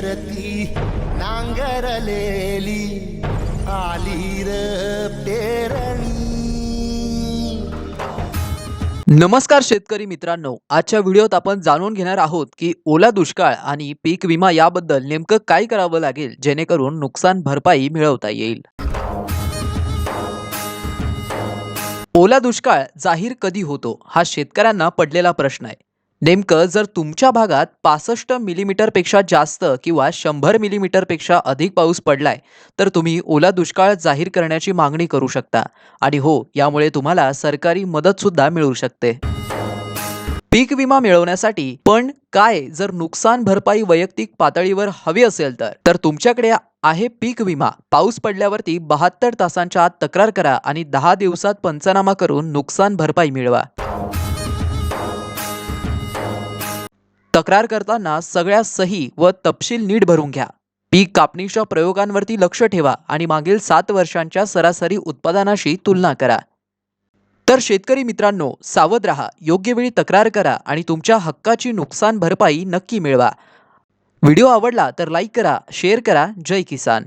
धरती नांगरलेली आली नमस्कार शेतकरी मित्रांनो आजच्या व्हिडिओत आपण जाणून घेणार आहोत की ओला दुष्काळ आणि पीक विमा याबद्दल नेमकं काय करावं लागेल जेणेकरून नुकसान भरपाई मिळवता येईल. ओला दुष्काळ जाहीर कधी होतो हा शेतकऱ्यांना पडलेला प्रश्न आहे. नेमकं जर तुमच्या भागात पासष्ट मिलीमीटरपेक्षा जास्त किंवा शंभर मिलीमीटरपेक्षा अधिक पाऊस पडलाय तर तुम्ही ओला दुष्काळ जाहीर करण्याची मागणी करू शकता. आणि हो यामुळे तुम्हाला सरकारी मदत सुद्धा मिळू शकते. पीक विमा मिळवण्यासाठी पण काय जर नुकसान भरपाई वैयक्तिक पातळीवर हवी असेल तर तर तुमच्याकडे आहे पीक विमा. पाऊस पडल्यावरती बहात्तर तासांच्या आत तक्रार करा आणि दहा दिवसात पंचनामा करून नुकसान भरपाई मिळवा. तक्रार करताना सगळ्या सही व तपशील नीट भरून घ्या. पीक कापणीच्या प्रयोगांवरती लक्ष ठेवा आणि मागील सात वर्षांच्या सरासरी उत्पादनाशी तुलना करा. तर शेतकरी मित्रांनो सावध रहा योग्य वेळी तक्रार करा आणि तुमच्या हक्काची नुकसान भरपाई नक्की मिळवा. व्हिडिओ आवडला तर लाईक करा शेअर करा. जय किसान.